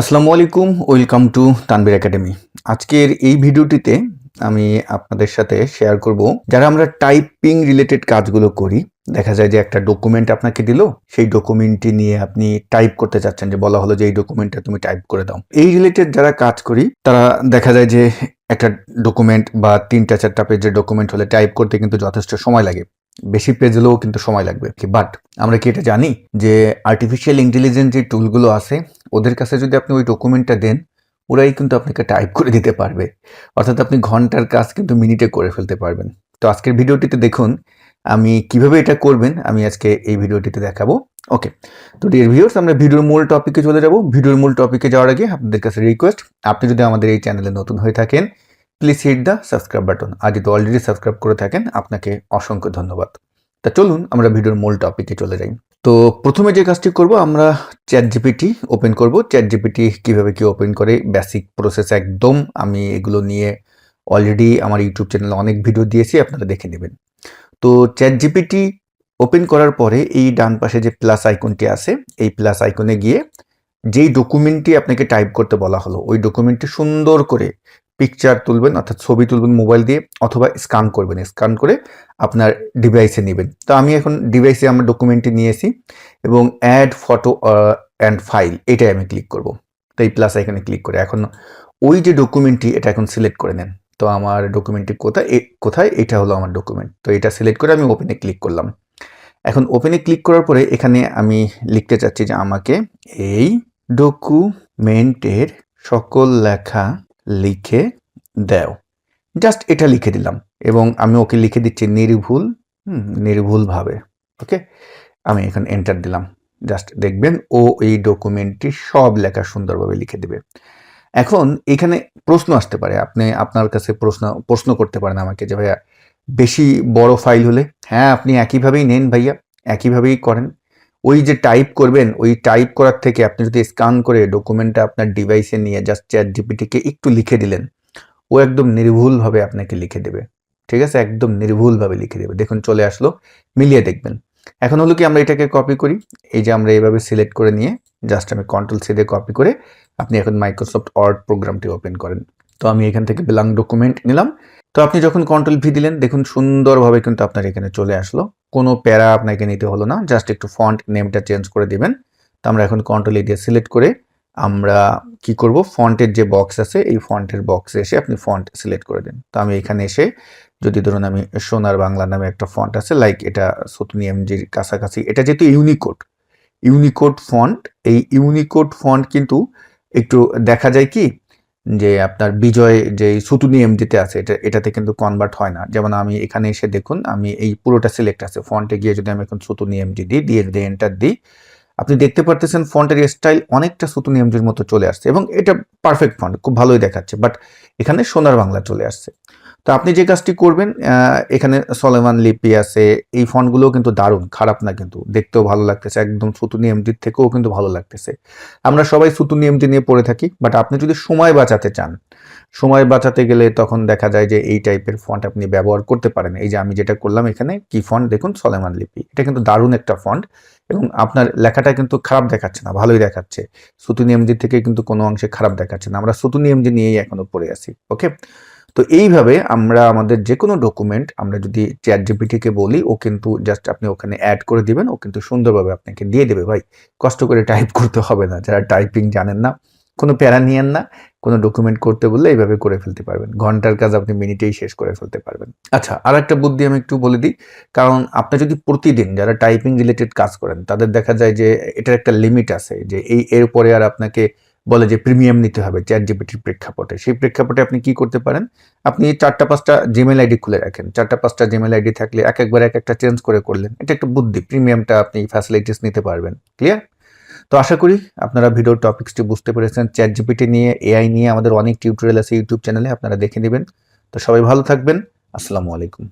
আসসালামু আলাইকুম, welcome to Tanvir academy. আজকের এই ভিডিওটিতে আমি আপনাদের সাথে শেয়ার করব, যারা আমরা টাইপিং রিলেটেড কাজগুলো করি, দেখা যায় যে একটা ডকুমেন্ট আপনাকে দিল, সেই ডকুমেন্টটি নিয়ে আপনি টাইপ করতে চাচ্ছেন, যে বলা হলো যে এই ডকুমেন্টটা তুমি টাইপ করে দাও। এই রিলেটেড যারা কাজ করি, তারা দেখা যায় যে একটা ডকুমেন্ট বা তিনটা, চারটা পেজের ডকুমেন্ট হলে টাইপ করতে কিন্তু যথেষ্ট সময় লাগে। বেশি পেজ হলেও কিন্তু সময় লাগবে। বাট আমরা কি এটা জানি? যে আর্টিফিশিয়াল ইন্টেলিজেন্স যে টুলগুলো আছে, ওদের কাছে যদি আপনি ওই ডকুমেন্টটা দেন, ওরাই কিন্তু আপনাকে টাইপ করে দিতে পারবে। অর্থাৎ আপনি ঘণ্টার কাজ কিন্তু মিনিটে করে ফেলতে পারবেন। তো আজকের ভিডিওটিতে দেখুন, আমি কীভাবে এটা করবেন, আমি আজকে এই ভিডিওটিতে দেখাবো। ওকে তো ডিয়ার ভিউয়ার্স আমরা ভিডিওর মূল টপিকে চলে যাব। ভিডিওর মূল টপিকে যাওয়ার আগে আপনাদের কাছে রিকোয়েস্ট আপনি যদি আমাদের এই চ্যানেলে নতুন হয়ে থাকেন please hit the subscribe button আর যদি অলরেডি সাবস্ক্রাইব করে থাকেন, আপনাকে অসংখ্য ধন্যবাদ। তা চলুন, আমরা ভিডিওর মূল টপিকে চলে যাই। তো প্রথমে যে কাজটি করব, আমরা চ্যাট জিপিটি ওপেন করব। চ্যাট জিপিটি কীভাবে কী ওপেন করে বেসিক প্রসেস একদম আমি এগুলো নিয়ে অলরেডি আমার ইউটিউব চ্যানেলে অনেক ভিডিও দিয়েছি, আপনারা দেখে নেবেন। তো চ্যাট জিপিটি ওপেন করার পরে এই ডান পাশে যে প্লাস আইকনটি আছে, এই প্লাস আইকনে গিয়ে যেই ডকুমেন্টটি আপনাকে টাইপ করতে বলা হলো, ওই ডকুমেন্টটি সুন্দর করে পিকচার তুলবেন, অর্থাৎ ছবি তুলবেন মোবাইল দিয়ে অথবা স্ক্যান করবেন। স্ক্যান করে আপনার ডিভাইসে নেবেন। তো আমি এখন ডিভাইসে আমার ডকুমেন্টটি নিয়েছি এবং অ্যাড ফটো অ্যান্ড ফাইল এটাই আমি ক্লিক করব। তো এই প্লাস এখানে ক্লিক করে এখন ওই যে ডকুমেন্টটি এটা এখন সিলেক্ট করে নেন। তো আমার ডকুমেন্টটি কোথায় কোথায়? এটা হলো আমার ডকুমেন্ট তো এটা সিলেক্ট করে আমি ওপেনে ক্লিক করলাম। এখন ওপেনে ক্লিক করার পরে এখানে আমি লিখতে চাচ্ছি যে আমাকে এই ডকুমেন্টের সকল লেখা লিখে দাও। জাস্ট এটা লিখে দিলাম এবং আমি ওকে লিখে দিচ্ছি নির্ভুল নির্ভুলভাবে ওকে আমি এখানে এন্টার দিলাম। জাস্ট দেখবেন ও এই ডকুমেন্টটি সব লেখা সুন্দরভাবে লিখে দেবে। এখন এখানে প্রশ্ন আসতে পারে। আপনি আপনার কাছে প্রশ্ন প্রশ্ন করতে পারেন আমাকে যে, ভাইয়া, বেশি বড় ফাইল হলে? হ্যাঁ আপনি একইভাবেই নেন ভাইয়া, একইভাবেই করেন। ওই যে টাইপ করবেন, ওই টাইপ করার থেকে আপনি যদি স্ক্যান করে ডকুমেন্টটা আপনার ডিভাইসে নিয়ে জাস্ট চ্যাট জিপিটিকে একটু লিখে দিলেন, ও একদম নির্ভুলভাবে আপনাকে লিখে দেবে। ঠিক আছে? একদম নির্ভুলভাবে লিখে দেবে। দেখুন, চলে আসলো, মিলিয়ে দেখবেন। এখন হলো কি আমরা এটাকে কপি করি। এই যে আমরা এইভাবে সিলেক্ট করে নিয়ে জাস্ট আমি কন্ট্রোল সি কপি করে আপনি এখন মাইক্রোসফট ওয়ার্ড প্রোগ্রামটি ওপেন করেন। তো আমি এখান থেকে ব্ল্যাঙ্ক ডকুমেন্ট নিলাম। তো আপনি যখন কন্ট্রোল ভি দিলেন, দেখুন সুন্দরভাবে কিন্তু আপনার এখানে চলে আসলো। কোনো প্যারা আপনাকে নিতে হলো না জাস্ট একটু ফন্ট নেমটা চেঞ্জ করে দিবেন। তো আমরা এখন কন্ট্রোল এ দিয়ে সিলেক্ট করে আমরা কি করব? ফন্টের যে বক্স আছে, এই ফন্টের বক্সে এসে আপনি ফন্ট সিলেক্ট করে দিন। তো আমি এখানে এসে, যদি ধরুন আমি সোনার বাংলা নামে একটা ফন্ট আছে লাইক এটা সতুনি এমজির কাছাকাছি, এটা যেহেতু ইউনিকোড ইউনিকোড ফন্ট এই ইউনিকোড ফন্ট কিন্তু একটু দেখা যায় কি যে আপনার বিজয় যে সুতুনি এমডিতে আছে, এটা, এটাতে কিন্তু কনভার্ট হয় না। যেমন আমি এখানে এসে দেখুন, আমি এই পুরোটা সিলেক্ট আছে। ফন্টে গিয়ে যদি আমি এখন সুতুনি এমডি দিই, দিয়ে এন্টার দিই আপনি দেখতে পারতেছেন ফন্টের স্টাইল অনেকটা সুতুনি এমজির মতো চলে আসছে এবং এটা পারফেক্ট ফন্ট খুব ভালোই দেখাচ্ছে। বাট এখানে সোনার বাংলা চলে আসছে। তো আপনি যে কাজটি করবেন এখানে সলেমান লিপি আছে, এই ফন্টগুলোও কিন্তু দারুণ, খারাপ না কিন্তু, দেখতেও ভালো লাগতেছে, একদম সুতুনি এমডির থেকেও কিন্তু ভালো লাগতেছে। আমরা সবাই সুতুনি এমডি নিয়ে পড়ে থাকি বাট আপনি যদি সময় বাঁচাতে চান, সময় বাঁচাতে গেলে তখন দেখা যায় যে এই টাইপের ফন্ট আপনি ব্যবহার করতে পারেন। এই যে আমি যেটা করলাম এখানে, কি ফন্ট দেখুন সলেমান লিপি। এটা কিন্তু দারুণ একটা ফন্ট এবং আপনার লেখাটা কিন্তু খারাপ দেখাচ্ছে না, ভালোই দেখাচ্ছে। সুতুনি এমজি থেকে কিন্তু কোনো অংশে খারাপ দেখাচ্ছে না। আমরা সুতুনি এমজি নিয়েই এখনও পড়ে আছি, ওকে? তো এইভাবে আমরা আমাদের যে কোনো ডকুমেন্ট আমরা যদি চ্যাট জিপিটিকে বলি, ও কিন্তু জাস্ট আপনি ওখানে অ্যাড করে দিবেন, ও কিন্তু সুন্দরভাবে আপনাকে দিয়ে দেবে। ভাই, কষ্ট করে টাইপ করতে হবে না, যারা টাইপিং জানেন না। কোনো প্যারা নিয়েন না, কোনো ডকুমেন্ট করতে বললে এইভাবে করে ফেলতে পারবেন। ঘণ্টার কাজ আপনি মিনিটেই শেষ করে ফেলতে পারবেন। আচ্ছা আর একটা বুদ্ধি আমি একটু বলে দিই, কারণ আপনি যদি প্রতিদিন যারা টাইপিং রিলেটেড কাজ করেন, তাদের দেখা যায় যে এটার একটা লিমিট আছে যে এই, এর পরে আর আপনাকে বলে যে প্রিমিয়াম নিতে হবে চ্যাট জিপিটির প্রেক্ষাপটে। সেই প্রেক্ষাপটে আপনি কি করতে পারেন? আপনি চারটা পাঁচটা জিমেল আইডি খুলে রাখেন। চারটা পাঁচটা জিমেল আইডি থাকলে এক একবার এক একটা চেঞ্জ করে করলেন। এটা একটা বুদ্ধি প্রিমিয়ামটা আপনি ফ্যাসিলিটিস নিতে পারবেন। ক্লিয়ার তো আশা করি আপনারা ভিডিওর টপিক্সটি বুঝতে পেরেছেন। চ্যাট জিপিটি নিয়ে এআই নিয়ে আমাদের অনেক টিউটোরিয়াল আছে ইউটিউব চ্যানেলে আপনারা দেখে নেবেন। তো সবাই ভালো থাকবেন। আসসালামু আলাইকুম।